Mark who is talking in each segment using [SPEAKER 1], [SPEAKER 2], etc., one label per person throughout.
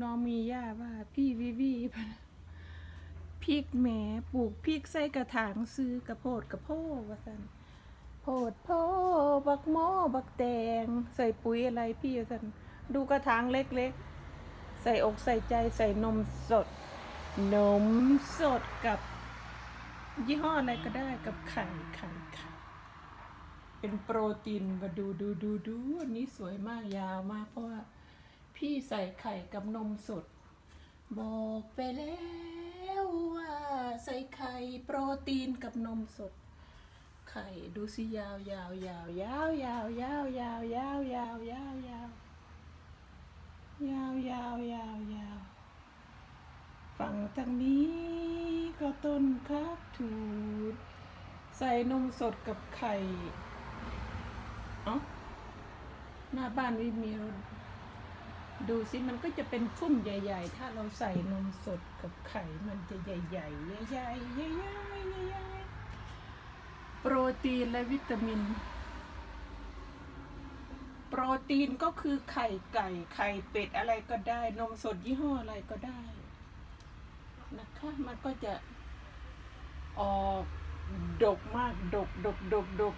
[SPEAKER 1] น้องมีย่าว่า พี่วิวีพะนพริกแหมปลูกพริกใส่กระถางซื้อกระโพดกระโพดว่าสันโพดโพบักหม้อบักแตง ใส่ปุ๋ยอะไรพี่ว่าสันดูกระถางเล็กๆ ใส่อกใส่ใจใส่นมสด นมสดกับยี่ห้ออะไรก็ได้กับไข่ไข่ไข่เป็นโปรตีนมาดูดูดูดูอันนี้สวยมากยาวมากเพราะว่า พี่ใส่ไข่กับนมสด บอกไปแล้วว่าใส่ไข่โปรตีนกับนมสด ไข่ดูสิยาวยาวยาวยาวยาวยาวยาวยาวยาวยาวยาวยาวยาวยาวยาวฝั่งทางนี้ก็ต้นครับถูดใส่นมสดกับไข่ เอ้าหน้าบ้านไม่มีรถ ดูสิมันก็จะเป็นฟุ้มใหญ่ ๆ ถ้าเราใส่นมสดกับไข่มันจะใหญ่ๆใหญ่ๆใหญ่ๆใหญ่ๆใหญ่ๆโปรตีนและวิตามิน โปรตีนก็คือไข่ไก่ไข่เป็ดอะไรก็ได้ นมสดยี่ห้ออะไรก็ได้นะคะมันก็จะออกดกมากดกดกดกดก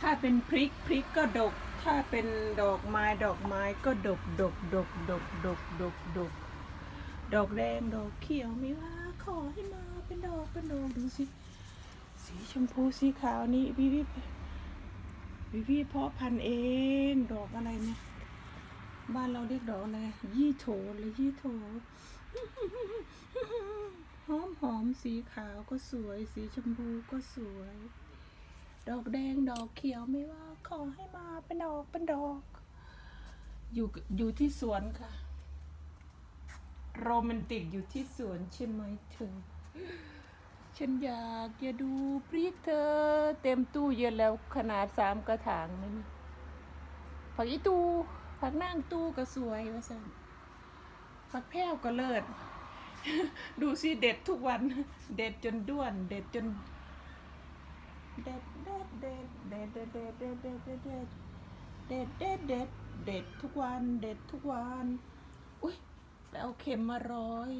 [SPEAKER 1] ถ้าเป็นพริกพริกก็ดก ถ้าเป็นดอกไม้ดอกไม้ก็ดกดกดกดกดกดกดกดอกแดงดอกเขียวไม่ว่าขอให้มาเป็นดอกเป็นดอกดูสิสีชมพูสีขาวนี่วิวิวิวิเพาะพันธุ์เองดอกอะไรเนี่ยบ้านเราเรียกดอกอะไรยี่โถหรือยี่โถหอมหอมสีขาวก็สวย สีชมพูก็สวย ดอกแดงดอกเขียวไม่ว่า ขอให้มาเป็นดอกเป็นดอก อยู่อยู่ที่สวนค่ะ โรแมนติกอยู่ที่สวนใช่ไหมเธอฉันอยากจะดูพริกเธอ เต็มตู้เย็นแล้วขนาดสามกระถางนะนี่ผักอีตูผักนั่งตู้ก็สวยว่าสันผักแพ้วก็เลิศ ดูสิเด็ดทุกวัน เด็ดจนด้วน เด็ดจน เด็ดเด็ดเด็ดเด็ดเด็ดเด็ดเด็ดเด็ดเด็ดเด็ดเด็ดเด็ดเด็ดเด็ดทุกวันเด็ดทุกวัน อุ้ยไปเอาเข็มมาร้อย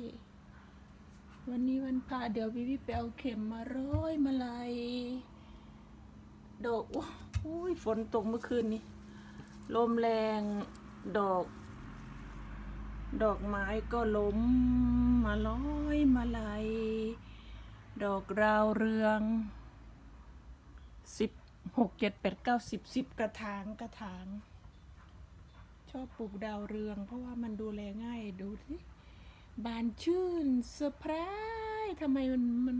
[SPEAKER 1] วันนี้วันพระเดี๋ยววิวิไปเอาเข็มมาร้อยมาลายดอกอุ้ยฝนตกเมื่อคืนนี้ลมแรงดอก ดอกไม้ก็ล้มมาร้อยมาลายดอกราวเรือง สิบหกเจ็ดแปดเก้าสิบสิบกระถางกระถาง ชอบปลูกดาวเรือง เพราะว่ามันดูแลง่ายดูสิบานชื่นเซอร์ไพรส์ทำไมมันมัน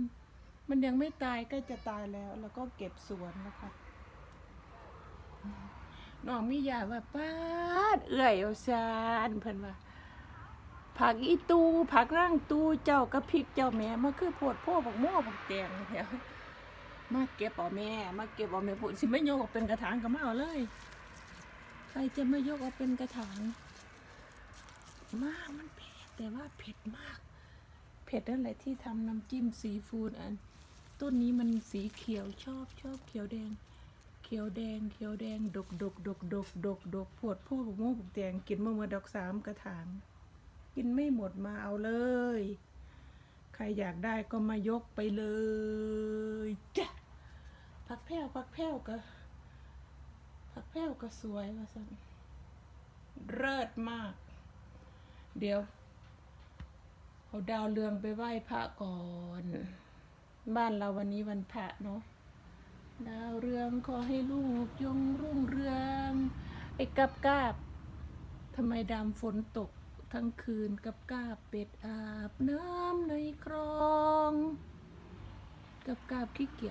[SPEAKER 1] มันยังไม่ตายใก็จะตายแล้ว แล้วก็เก็บสวนนะคะน้องมิยาว่าป้าด เอื่อยเอาซานเพิ่นว่าผักอีตูผักร่างตูเจ้ากระพริกเจ้าแม่มาคือโพดโพบักโม่บักแตงแถว มาเก็บเอาแม่ มาเก็บเอาแม่พูดสิไม่โยกออกเป็นกระถางก็มาเอาเลย ใครจะไม่ยกเอาเป็นกระถาง มากมันเผ็ดแต่ว่าเผ็ดมาก เผ็ดนั่นแหละที่ทำน้ำจิ้มซีฟู้ดอัน ต้นนี้มันสีเขียวชอบชอบเขียวแดง เขียวแดง เขียวแดง ดกดกดกดกดกดกปวดพวกโม่บุกแดงกินเมื่อเมื่อดอกสามกระถาง กินไม่หมดมาเอาเลย ใครอยากได้ก็มายกไปเลยจ้ะ ผักแพ้วผักแพ้วก็ผักแพ้วก็สวยว่าสันเลิศมาก เดี๋ยวเอาดาวเรืองไปไหว้พระก่อน บ้านเราวันนี้วันพระเนาะดาวเรืองขอให้ลูกยงรุ่งเรืองไอ้กับกาบทำไมดำฝนตกทั้งคืนกับกาบเป็ดอาบน้ำในคลอง กับกาบขี้เกียจ